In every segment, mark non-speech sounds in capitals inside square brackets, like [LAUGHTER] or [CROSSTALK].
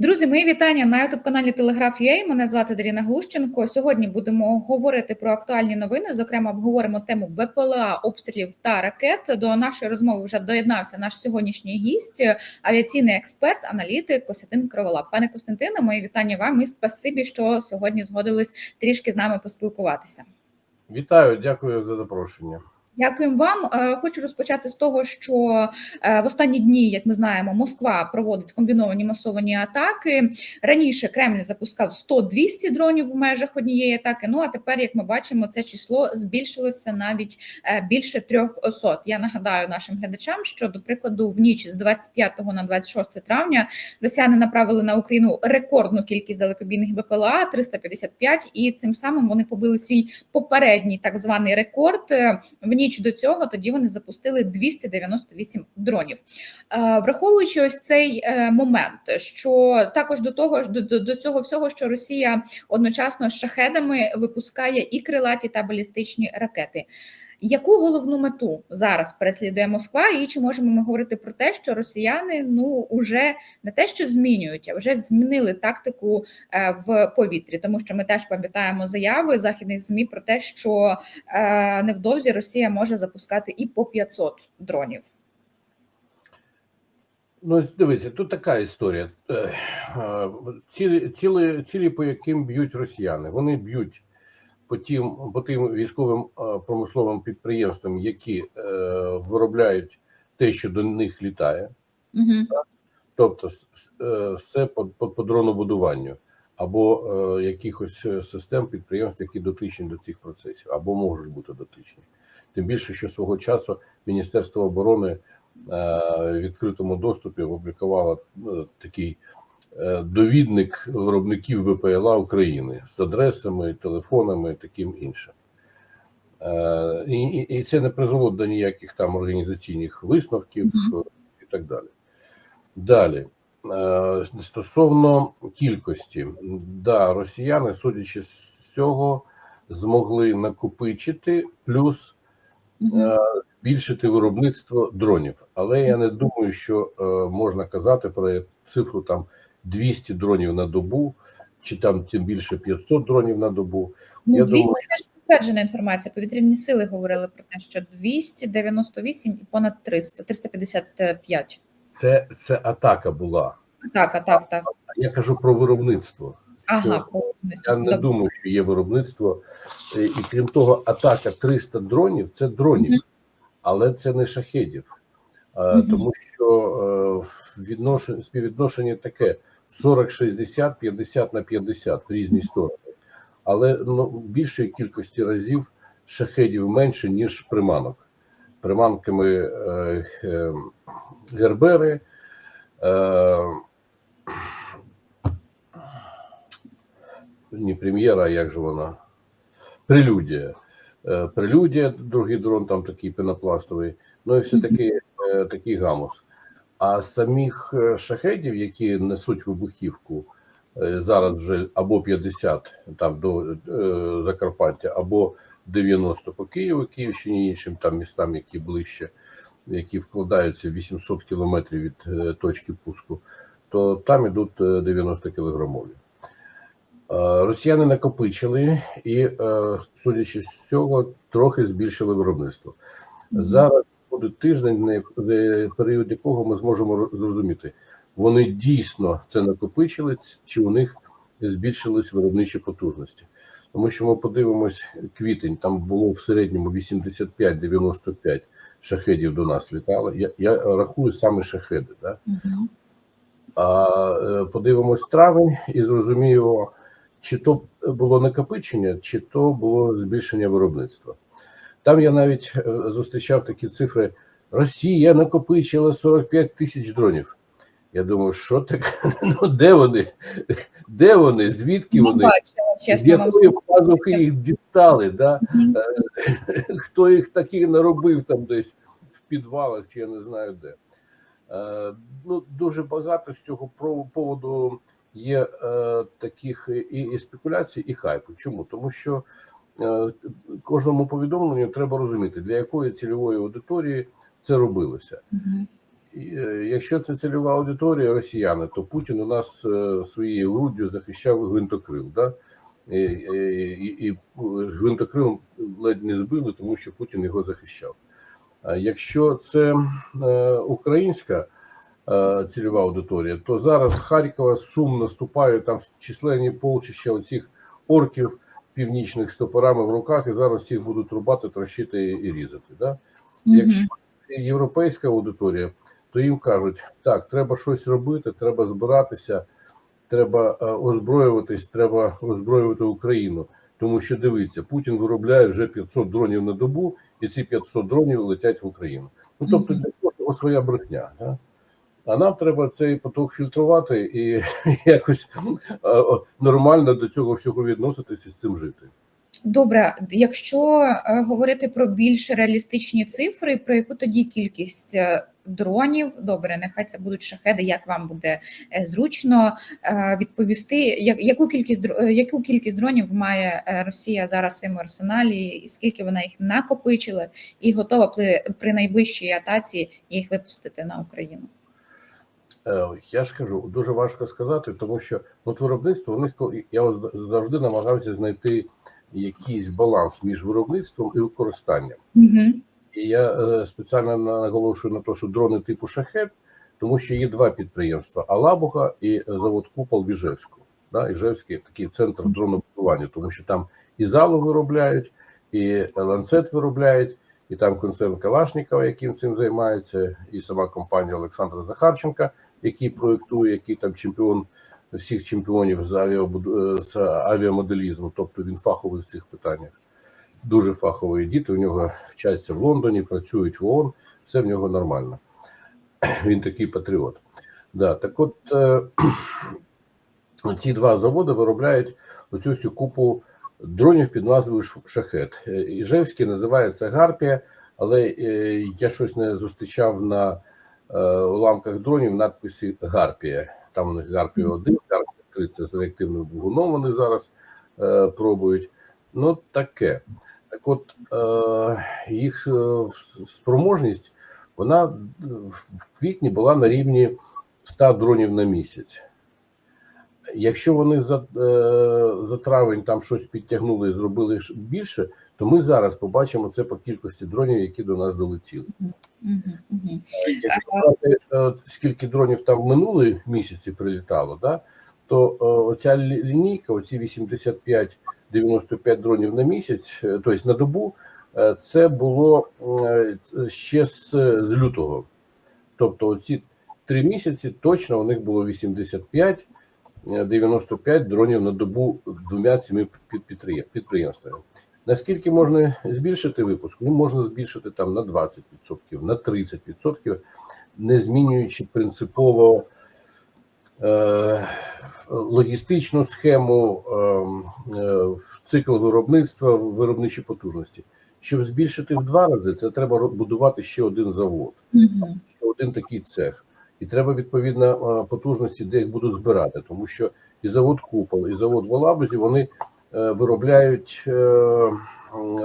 Друзі, мої вітання на youtube каналі Телеграф.ua. Мене звати Даріна Глущенко. Сьогодні будемо говорити про актуальні новини. Зокрема, обговоримо тему БПЛА, обстрілів та ракет. До нашої розмови вже доєднався наш сьогоднішній гість, авіаційний експерт, аналітик Костянтин Кривола. Пане Костянтине, мої вітання вам і спасибі, що сьогодні згодились трішки з нами поспілкуватися. Вітаю, дякую за запрошення. Дякуємо вам. Е, Хочу розпочати з того, що е, в останні дні, як ми знаємо, Москва проводить комбіновані масовані атаки. Раніше Кремль запускав 100-200 дронів в межах однієї атаки. Ну а тепер, як ми бачимо, це число збільшилося навіть е, більше трьох сот. Я нагадаю нашим глядачам, що до прикладу, в ніч з 25 на 26 травня росіяни направили на Україну рекордну кількість далекобійних БПЛА 355, і цим самим вони побили свій попередній так званий рекорд в ніч ніч до цього тоді вони запустили 298 дронів. Е, враховуючи ось цей е, момент, що також до того до, до цього всього, що Росія одночасно з шахедами випускає і крилаті та балістичні ракети. Яку головну мету зараз переслідує Москва, і чи можемо ми говорити про те, що росіяни ну уже не те, що змінюють, а вже змінили тактику е, в повітрі, тому що ми теж пам'ятаємо заяви західних змі про те, що е, невдовзі Росія може запускати і по 500 дронів. Ну, дивіться, тут така історія. Цілі, цілі, цілі, по яким б'ють росіяни, вони б'ють по тим по тим військовим промисловим підприємствам, які е, виробляють те, що до них літає, угу. тобто все по, по, по дронобудуванню, або е, якихось систем підприємств, які дотичні до цих процесів, або можуть бути дотичні. Тим більше, що свого часу Міністерство оборони е, в відкритому доступі опублікувало ну, такий довідник виробників БПЛА України з адресами, телефонами, таким іншим. І, і це не призвело до ніяких там організаційних висновків mm -hmm. і так далі. Далі, стосовно кількості, да, росіяни, судячи з цього, змогли накопичити плюс збільшити виробництво дронів. Але я не думаю, що можна казати про цифру там 200 дронів на добу, чи там тим більше 500 дронів на добу. Ну, Я 200 думаю, це ж підтверджена інформація. Повітряні сили говорили про те, що 298 і понад 300, 355. Це це атака була. Атака, так, так. Я кажу про виробництво. Ага, я не Добре. думаю, що є виробництво, і крім того, атака 300 дронів це дронів, mm -hmm. але це не шахедів. Mm Тому що відношення співвідношення таке 40-60, 50 на 50 в різні сторони, але ну, більшої кількості разів шахедів менше, ніж приманок. Приманками е, е, Гербери. Е, не прем'єра, а як же вона? Прелюдія. Е, прелюдія, другий дрон, там такий пенопластовий, ну і все таки е, такий гамус. А самих шахедів, які несуть вибухівку, зараз вже або 50 там до е, Закарпаття, або 90 по Києву, Київщині, іншим там містам, які ближче, які вкладаються 800 кілометрів від е, точки пуску, то там ідуть 90 кілограмові. Е, росіяни накопичили і, е, судячи з цього, трохи збільшили виробництво. Зараз буде тиждень, на період якого ми зможемо зрозуміти, вони дійсно це накопичили, чи у них збільшились виробничі потужності. Тому що ми подивимось квітень, там було в середньому 85-95 шахедів до нас літало. Я я рахую саме шахеди. Да? Угу. А подивимось травень і зрозуміємо, чи то було накопичення, чи то було збільшення виробництва. Там я навіть зустрічав такі цифри: Росія накопичила 45 тисяч дронів. Я думаю, що таке? [LAUGHS] Ну де вони? Де вони? Звідки вони? Бачила, З якої пазухи їх дістали? Да? -hmm. [LAUGHS] Хто їх таких наробив там десь в підвалах, чи я не знаю де. Ну, Дуже багато з цього поводу є е, таких і, і спекуляцій, і хайпу. Чому? Тому що е, кожному повідомленню треба розуміти, для якої цільової аудиторії це робилося. Е, якщо це цільова аудиторія росіяни, то Путін у нас е, своєю груддю захищав гвинтокрил. Да? І, і, і гвинтокрил ледь не збили, тому що Путін його захищав. А якщо це е, українська е, цільова аудиторія, то зараз Харкова Сум наступає там численні полчища оцих орків північних з топорами в руках, і зараз всіх будуть рубати, трощити і різати. Да? Якщо європейська аудиторія, то їм кажуть, так, треба щось робити, треба збиратися, треба е, озброюватись, треба озброювати Україну. Тому що дивіться, Путін виробляє вже 500 дронів на добу, і ці 500 дронів летять в Україну. Ну тобто, для кожного своя брехня. Да? А нам треба цей поток фільтрувати і [LAUGHS] якось е, нормально до цього всього відноситися і з цим жити. Добре, якщо е, говорити про більш реалістичні цифри, про яку тоді кількість е, дронів, добре, нехай це будуть шахеди, як вам буде зручно відповісти, яку кількість яку кількість дронів має Росія зараз в своєму арсеналі, і скільки вона їх накопичила, і готова при найближчій атаці їх випустити на Україну? Е, Я ж кажу, дуже важко сказати, тому що от виробництво у них я от завжди намагався знайти якийсь баланс між виробництвом і використанням. Угу. І я е, спеціально наголошую на те, що дрони типу шахет, тому що є два підприємства: Алабуга і завод Купол в Іжевську. Да, Іжевський такий центр дронобудування, тому що там і залу виробляють, і ланцет виробляють, і там концерн Калашникова, яким цим займається, і сама компанія Олександра Захарченка, який проєктує, який там чемпіон всіх чемпіонів з, авіабуду... е, з авіамоделізму, тобто він фаховий в цих питаннях. Дуже фахові діти. У нього вчаться в Лондоні, працюють в ООН, все в нього нормально. [CLEARS THROAT] Він такий патріот. Да, так от е, [CLEARS THROAT] ці два заводи виробляють оцю всю купу дронів під назвою шахет. Е, Іжевський називається Гарпія, але е, я щось не зустрічав на уламках дронів надписі Гарпія. Там у них Гарпія 1, Гарпія 3 це з реактивним двигуном вони зараз е, пробують. Ну, таке. Так от е, їх е, спроможність вона в квітні була на рівні 100 дронів на місяць. Якщо вони за, е, за травень там щось підтягнули і зробили більше, то ми зараз побачимо це по кількості дронів, які до нас долетіли. Угу. Якщо е, скільки дронів там в минулі місяці прилітало, да, то е, оця лінійка, оці 85-95 дронів на місяць, е, тобто на добу, е, це було е, ще з, з лютого. Тобто, оці три місяці точно у них було 85 е, 95 дронів на добу двома цими підприємствами. Наскільки можна збільшити випуск? Ну, можна збільшити там на 20%, на 30%, не змінюючи принципово е, логістичну схему, е, е, цикл виробництва, виробничі потужності. Щоб збільшити в два рази, це треба будувати ще один завод ще один такий цех. І треба відповідно е, потужності, де їх будуть збирати, тому що і завод Купол, і завод в Алабузі вони е, виробляють, е,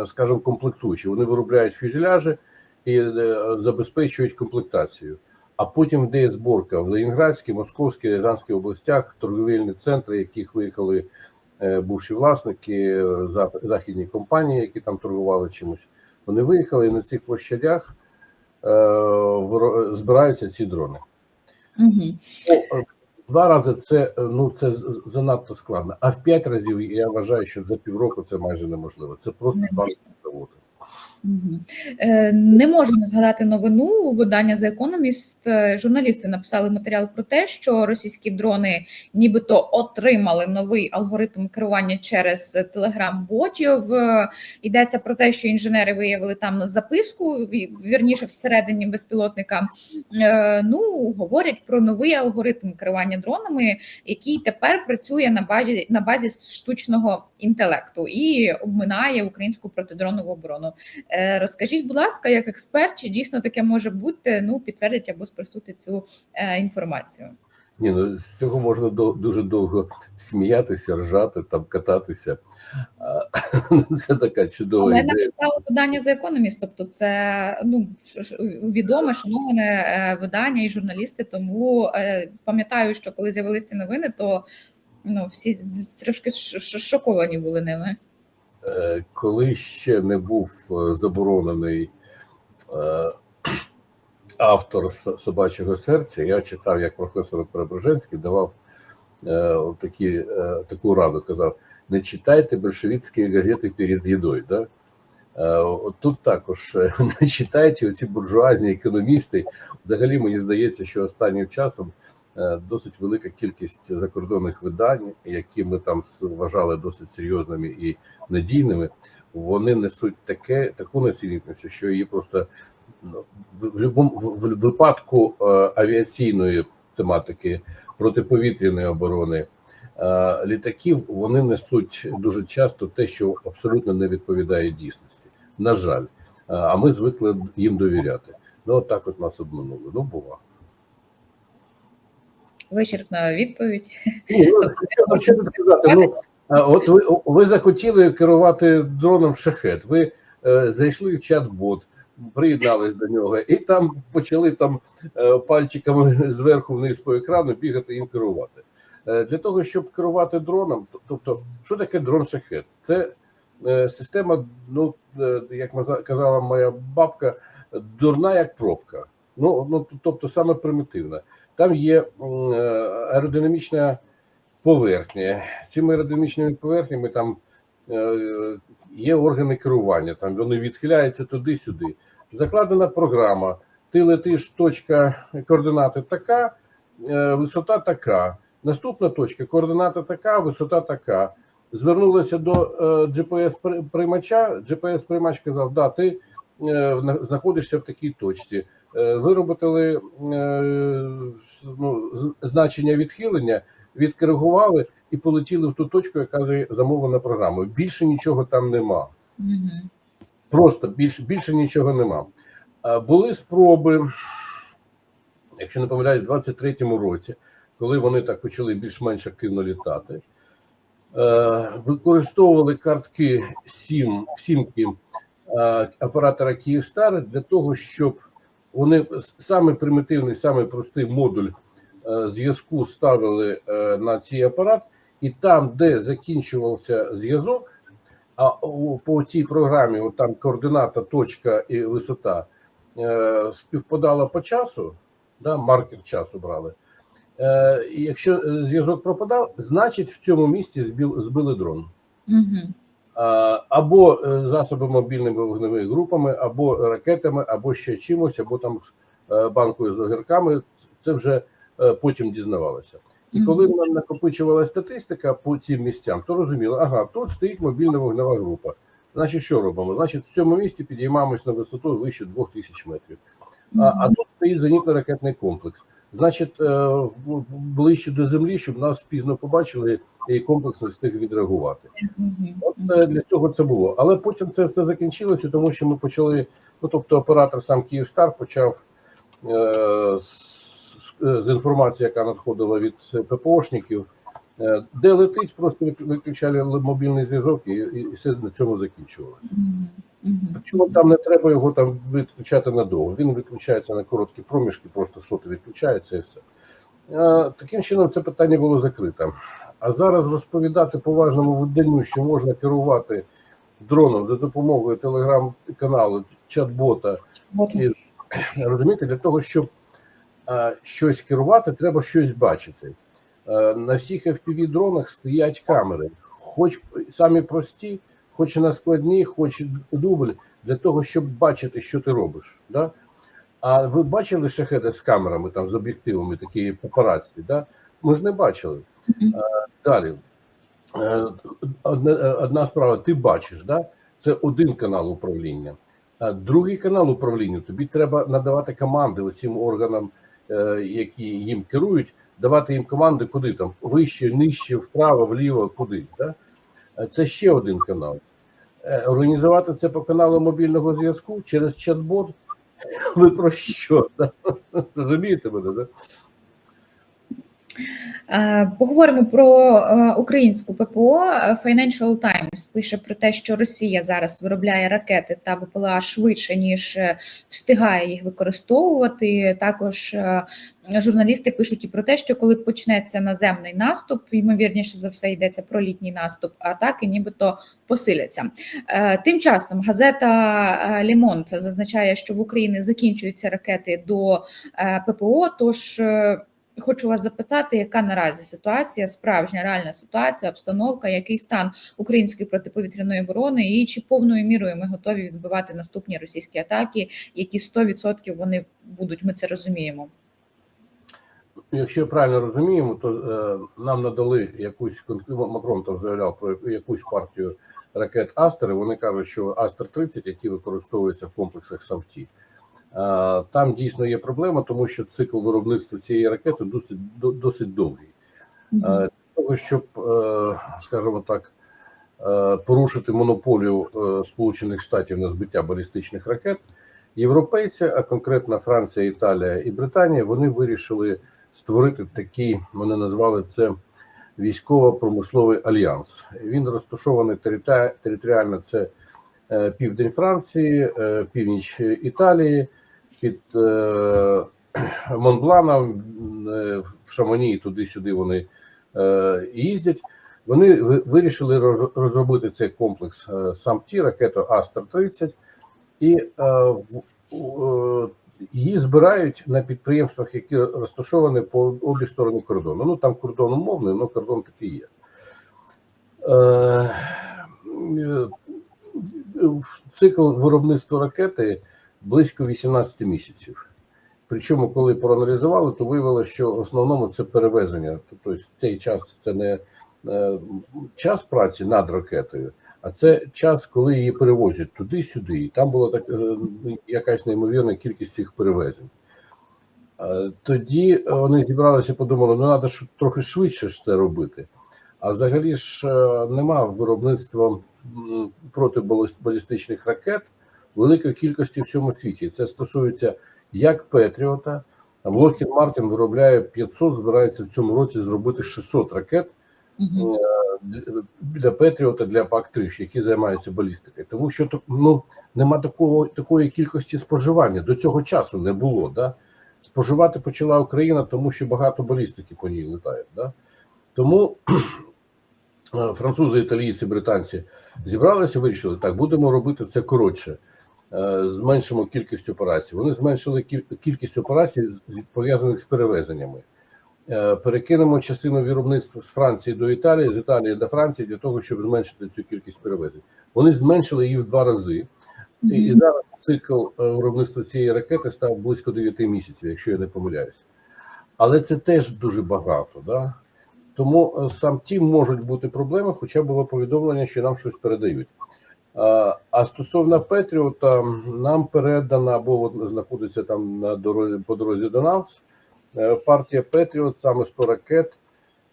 скажімо, комплектуючі. Вони виробляють фюзеляжі і забезпечують комплектацію. А потім йде зборка в Ленінградській, Московській, Рязанській областях, торговельні центри, яких виїхали бувші власники, західні компанії, які там торгували чимось. Вони виїхали і на цих площадях збираються ці дрони. Угу. Два рази це е, ну це занадто складно. А в п'ять разів я вважаю, що за півроку це майже неможливо. Це просто два заводи. Е, Не можу не згадати новину. Видання The Economist. е, Журналісти написали матеріал про те, що російські дрони нібито отримали новий алгоритм керування через телеграм-ботів. Е, Йдеться про те, що інженери виявили там записку, вірніше всередині безпілотника. Ну говорять про новий алгоритм керування дронами, який тепер працює на базі на базі штучного інтелекту і обминає українську протидронову оборону. Е, Розкажіть, будь ласка, як експерт, чи дійсно таке може бути? Ну, підтвердить або спростути цю е, інформацію. Ні, ну з цього можна до, дуже довго сміятися, ржати, там кататися. [LAUGHS] Це така чудова Але ідея. написало видання за економіст, тобто це ну відоме, шановане е, видання і журналісти. Тому пам'ятаю, що коли з'явилися ці новини, то ну всі трошки шоковані були ними. Е, Коли ще не був е, заборонений е, автор собачого серця, я читав, як професор Преображенський давав такі, таку раду, казав: не читайте большевицькі газети перед їдою. Да? Тут також [LAUGHS] не читайте оці буржуазні економісти. Взагалі мені здається, що останнім часом досить велика кількість закордонних видань, які ми там вважали досить серйозними і надійними, вони несуть таке таку насильницю, що її просто ну, в, в випадку е, авіаційної тематики протиповітряної оборони. е, Літаків вони несуть дуже часто те, що абсолютно не відповідає дійсності. На жаль, Е, а ми звикли їм довіряти. Ну, так от нас обманули. Ну, бува. Вичерпна відповідь. Ну, що- що тут казати? Ну, от ви, ви захотіли керувати дроном шахет. Ви е, зайшли в чат-бот, приєднались до нього, і там почали там е, пальчиками [LAUGHS] зверху вниз по екрану бігати їм керувати. Е, для того, щоб керувати дроном, тобто, що таке дрон шахет? Це е, система, ну е, як казала моя бабка, дурна як пробка. Ну, ну тобто саме примітивна. Там є е, аеродинамічна поверхня. Цими аеродинамічними поверхнями там е, є органи керування, там вони відхиляються туди-сюди. Закладена програма. Ти летиш, точка координати така, е, висота така. Наступна точка, координата така, висота така. Звернулася до GPS-приймача. GPS-приймач казав, да, ти знаходишся в такій точці. Е, Виробили е, ну, значення відхилення, відкоригували і полетіли в ту точку, яка вже замовлена програмою. Більше нічого там нема. Угу. Просто більше, більше нічого нема. Були спроби, якщо не помиляюсь, в 23-му році, коли вони так почали більш-менш активно літати, е, використовували картки сім, сімки оператора Київстар для того, щоб вони саме примітивний, саме простий модуль е, зв'язку ставили е, на цей апарат, і там, де закінчувався зв'язок, а по цій програмі, от там координата, точка і висота е, співпадала по часу, да, маркер часу брали. Якщо зв'язок пропадав, значить в цьому місці збили дрон. Угу. Або е, засобами мобільними вогневими групами, або ракетами, або ще чимось, або там е, банкою з огірками. Це вже е, потім дізнавалося. І коли нам накопичувалася статистика по цим місцям, то розуміли, ага, тут стоїть мобільна вогнева група. Значить, що робимо? Значить, в цьому місці підіймаємось на висоту вище 2000 метрів. А, а тут стоїть зенітно-ракетний комплекс. Значить, е, ближче до землі, щоб нас пізно побачили, і комплексно встиг відреагувати. От е, для цього це було. Але потім це все закінчилося, тому що ми почали. Ну тобто, оператор сам Київстар почав е, з, з інформації, яка надходила від ППОшників, де летить, просто вик- виключали мобільний зв'язок, і, і, і все на цьому закінчувалося. Чому там не треба його там відключати надовго? Він відключається на короткі проміжки, просто соти відключається і все. Е, Таким чином, це питання було закрите. А зараз розповідати поважному виданню, що можна керувати дроном за допомогою телеграм-каналу, чат-бота. [CLEARS THROAT] Розумієте, для того, щоб е, щось керувати, треба щось бачити. Е, на всіх fpv дронах стоять камери, хоч самі прості, хоч на складні, хоч дубль, для того, щоб бачити, що ти робиш. Да? А ви бачили шахеди з камерами, там з об'єктивами, такі папараці, да? Ми ж не бачили. Е, Далі. Е, Одна, одна справа, ти бачиш, да? це один канал управління. А другий канал управління тобі треба надавати команди усім органам, які їм керують, давати їм команди, куди там вище, нижче, вправо, вліво, куди. Да? Це ще один канал. Е, Організувати це по каналу мобільного зв'язку через чат-бот. Ви про що? [LAUGHS] Розумієте мене, да? Е, Поговоримо про е, українську ППО. Financial Times пише про те, що Росія зараз виробляє ракети та БПЛА швидше ніж е, встигає їх використовувати. Також журналісти пишуть і про те, що коли почнеться наземний наступ, ймовірніше за все йдеться про літній наступ, атаки нібито посиляться. Тим часом газета Лімонт зазначає, що в Україні закінчуються ракети до ППО. Тож Хочу вас запитати, яка наразі ситуація, справжня реальна ситуація, обстановка, який стан української протиповітряної оборони, і чи повною мірою ми готові відбивати наступні російські атаки, які 100% вони будуть. Ми це розуміємо. Якщо правильно розуміємо, то е, нам надали якусь Макрон там заявляв про якусь партію ракет Астер. Вони кажуть, що Астер 30 які використовуються в комплексах САМТІ. Е, там дійсно є проблема, тому що цикл виробництва цієї ракети досить досить довгий. Е, Для того, щоб, е, скажімо так, порушити монополію Сполучених Штатів на збиття балістичних ракет, європейці, а конкретно Франція, Італія і Британія, вони вирішили створити такий, вони назвали це військово-промисловий альянс. Він розташований територіально це південь Франції, північ Італії, під е, Монбланом, е, в Шамоні, туди-сюди вони е, їздять. Вони вирішили розробити цей комплекс е, САМТІ, ракету Астер-30, і е, в- е, її збирають на підприємствах, які розташовані по обі сторони кордону. Ну там кордон умовний, але кордон такий є. Е, е, Цикл виробництва ракети близько 18 місяців. Причому, коли проаналізували, то виявилося, що в основному це перевезення. Тобто цей час це не е, час праці над ракетою, а це час, коли її перевозять туди-сюди. І там була так е, якась неймовірна кількість цих перевезень. Е, Тоді вони зібралися і подумали, ну треба трохи швидше ж це робити. А взагалі ж нема виробництва протибалістичних ракет великої кількості в цьому світі. Це стосується як Петріота. Локхід Мартін виробляє 500, збирається в цьому році зробити 600 ракет Мгм. для- Петріота, для ПАК-3, які займаються балістикою. Тому що ну, нема такого, такої кількості споживання. До цього часу не було. Да? Споживати почала Україна, тому що багато балістики по ній летають. Да? Тому е, французи, італійці, британці зібралися, вирішили, так, будемо робити це коротше. Е, Зменшимо кількість операцій. Вони зменшили кількість операцій, пов'язаних з перевезеннями. Е, Перекинемо частину виробництва з Франції до Італії, з Італії до Франції для того, щоб зменшити цю кількість перевезень. Вони зменшили її в два рази. І, і зараз цикл е, виробництва цієї ракети став близько 9 місяців, якщо я не помиляюся. Але це теж дуже багато. Да? Тому сам тім можуть бути проблеми, хоча було повідомлення, що нам щось передають. А, стосовно Петріота, нам передана або знаходиться там на дорозі по дорозі до нас е, партія Петріот, саме 100 ракет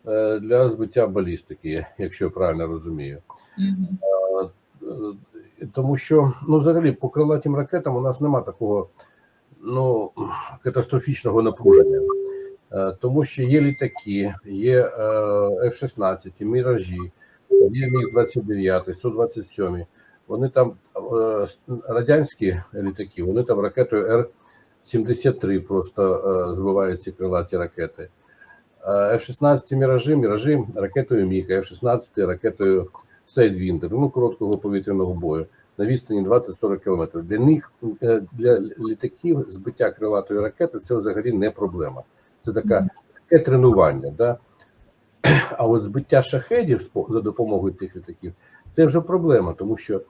е, для збиття балістики, якщо я правильно розумію. Е, Тому що ну, взагалі по крилатим ракетам у нас нема такого ну, катастрофічного напруження. Тому що є літаки, є е, F-16, міражі, є Міг-29, 127. Вони там е, радянські літаки, вони там ракетою Р-73 просто е, збивають ці крилаті ракети. Е, F-16 міражі, міражі ракетою Міг, F-16 ракетою Сайдвіндер, ну короткого повітряного бою на відстані 20-40 км. Для них для літаків збиття крилатої ракети це взагалі не проблема. Це така таке тренування. Да? А от збиття шахедів за допомогою цих літаків це вже проблема, тому що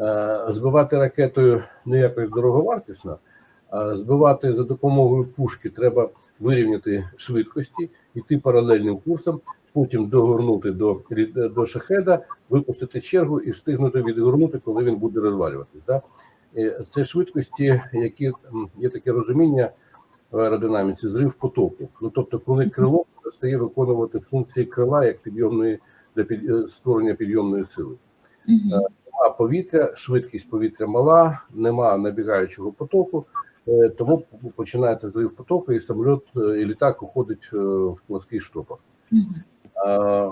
е, збивати ракетою не якось дороговартісно, а збивати за допомогою пушки треба вирівняти швидкості, йти паралельним курсом, потім догорнути до, до шахеда, випустити чергу і встигнути відгорнути, коли він буде розвалюватись. Да? Е, Це швидкості, які є таке розуміння в аеродинаміці, зрив потоку. Ну тобто, коли крило стає виконувати функції крила як підйомної для під, е, створення підйомної сили. Мгм. Нема повітря, швидкість повітря мала, нема набігаючого потоку. Е, Тому починається зрив потоку, і самоліт е, і літак уходить е, в плоский штопор. Мгм. Е,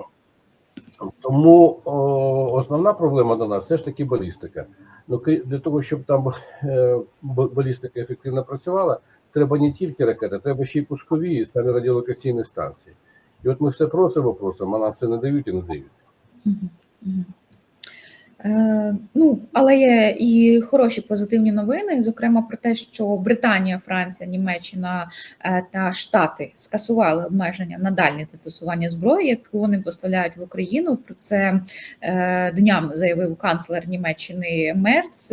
Тому о, основна проблема до нас все ж таки балістика. Ну для того, щоб там е, балістика ефективно працювала, треба не тільки ракети, треба ще й пускові і самі радіолокаційні станції. І от ми все просимо, просимо, а нам все не дають і не дають. Е, ну, але є і хороші позитивні новини, зокрема про те, що Британія, Франція, Німеччина е, та Штати скасували обмеження на дальність застосування зброї, яку вони поставляють в Україну. Про це е, днями заявив канцлер Німеччини Мерц.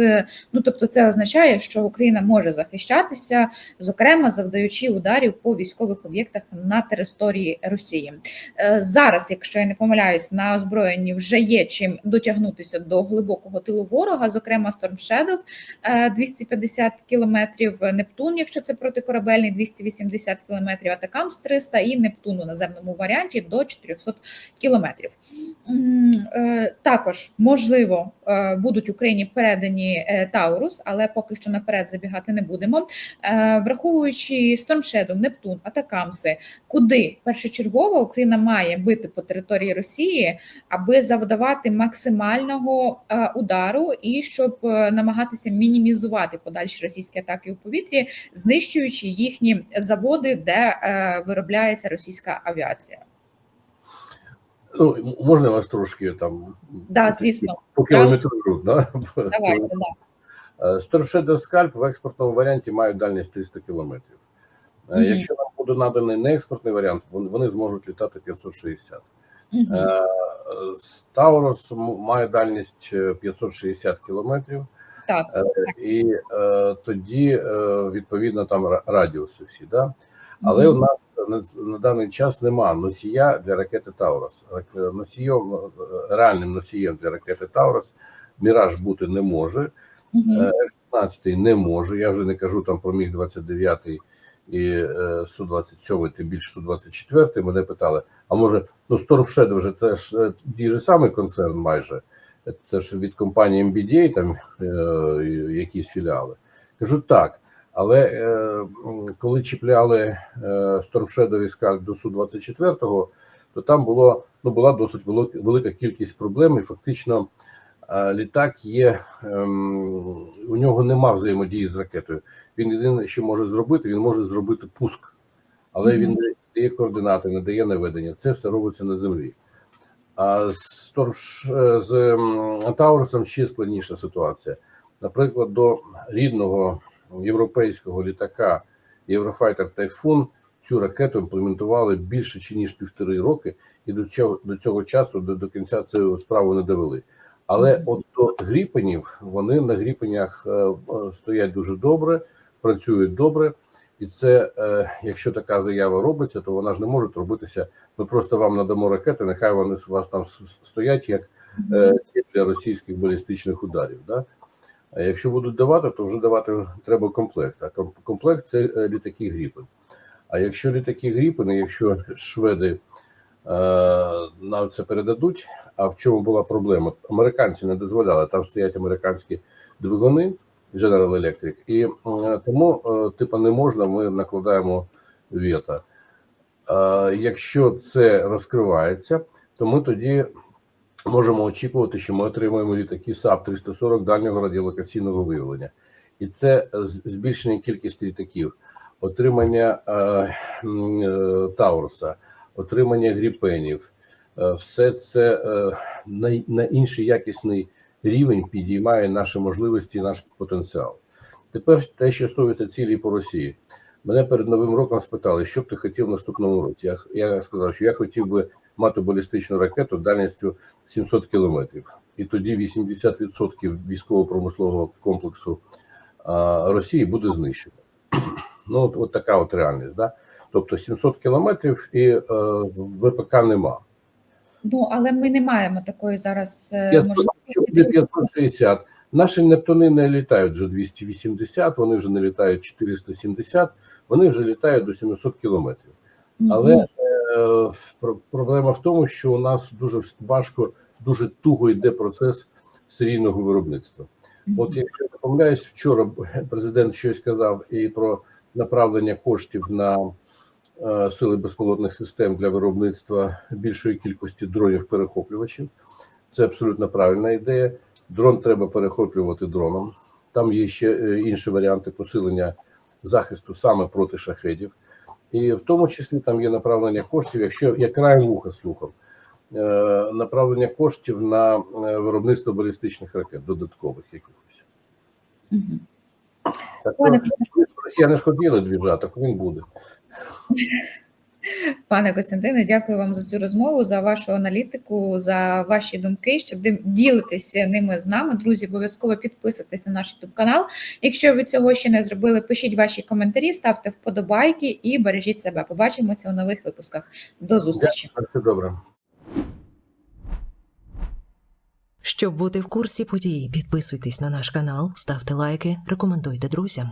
Ну тобто, це означає, що Україна може захищатися, зокрема завдаючи ударів по військових об'єктах на території Росії. Зараз, якщо я не помиляюсь, на озброєнні вже є чим дотягнутися до глибокого тилу ворога, зокрема Storm Shadow е, 250 кілометрів, Нептун, якщо це протикорабельний, 280 кілометрів, Атакамс 300 і Нептун у наземному варіанті до 400 кілометрів. Е, Також можливо е, будуть Україні передані е, Таурус, але поки що наперед забігати не будемо. Е, Враховуючи Storm Shadow, Нептун, Атакамси, куди першочергово Україна має бити по території Росії, аби завдавати максимального е, удару і щоб е, намагатися мінімізувати подальші російські атаки у повітрі, знищуючи їхні заводи, де е, виробляється російська авіація. Ну, можна вас трошки там Да, звісно, по кілометражу, да? давайте да. Сторшедер скальп в експортному варіанті мають дальність 300 кілометрів. Е, Мгм. Якщо нам буде наданий не експортний варіант, вони зможуть літати 560. Е, Таурус має дальність е, 560 кілометрів, Так, е, і е, тоді е, відповідно там ра- радіуси всі. Да? Але Мгм. у нас на, на даний час нема носія для ракети Таурус. Носієм, е, реальним носієм для ракети Таурус Міраж бути не може. Мгм. Е, 15 не може. Я вже не кажу там про міг 29 і е, Су-27, тим більше Су-24. Мене питали: а може, ну Storm Shadow вже це ж е, ті ж самий концерн майже. Це ж від компанії MBDA, там е, якісь філіали. Кажу так. Але е, коли чіпляли е, Storm Shadow до Су-24, то там було ну була досить велика, кількість проблем, і фактично літак є, ем, у нього нема взаємодії з ракетою. Він єдине, що може зробити, він може зробити пуск, але він не дає координати, не дає наведення. Це все робиться на землі. А з, Торш- е, з ем, Таурусом ще складніша ситуація. Наприклад, до рідного європейського літака Єврофайтер Тайфун цю ракету імплементували більше чи ніж півтори роки, і до цього до цього часу до, до кінця цю справу не довели. Але от до гріпенів вони на гріпенях е, е, стоять дуже добре, працюють добре. І це, е, якщо така заява робиться, то вона ж не може робитися. Ми просто вам надамо ракети, нехай вони у вас там стоять як ціль для російських балістичних ударів. Да? А якщо будуть давати, то вже давати треба комплект. А ком- комплект це літаки Гріпен. А якщо літаки Гріпен, якщо [LAUGHS] шведи нам це передадуть, а в чому була проблема? Американці не дозволяли, там стоять американські двигуни General Electric, і е, тому, е, типа, не можна, ми накладаємо вето. Е, якщо це розкривається, то ми тоді можемо очікувати, що ми отримаємо літаки САП 340 дальнього радіолокаційного виявлення, і це збільшення кількості літаків, отримання е, е, Тауруса, отримання гріпенів, е, все це е, на, на інший якісний рівень підіймає наші можливості і наш потенціал. Тепер те, що стосується цілі по Росії. Мене перед новим роком спитали, що б ти хотів в наступному році. Я, я сказав, що я хотів би мати балістичну ракету дальністю 700 кілометрів, і тоді 80% військово-промислового комплексу а, Росії буде знищено. [CLEARS THROAT] Ну, от, от така от реальність. Да? Тобто 700 кілометрів і е, ВПК нема. Ну але ми не маємо такої зараз е, 500, можливості. 560. Наші нептуни не літають вже 280, вони вже не літають 470, вони вже літають до 700 кілометрів. Але е, проблема в тому, що у нас дуже важко, дуже туго йде процес серійного виробництва. От якщо я помиляюсь, вчора [LAUGHS] президент щось сказав і про направлення коштів на сили безпілотних систем для виробництва більшої кількості дронів-перехоплювачів. Це абсолютно правильна ідея. Дрон треба перехоплювати дроном. Там є ще е, інші варіанти посилення захисту саме проти шахедів. І в тому числі там є направлення коштів, якщо я краєм вуха слухав, е, направлення коштів на е, виробництво балістичних ракет, додаткових якихось. Мгм. Так, Пане то, росіяни ж хотіли двіжа, так він буде. Пане Костянтине, дякую вам за цю розмову, за вашу аналітику, за ваші думки, що ділитеся ними з нами. Друзі, обов'язково підписуйтесь на наш youtube канал. Якщо ви цього ще не зробили, пишіть ваші коментарі, ставте вподобайки і бережіть себе. Побачимося у нових випусках. До зустрічі. Все добре. Щоб бути в курсі подій, підписуйтесь на наш канал, ставте лайки, рекомендуйте друзям.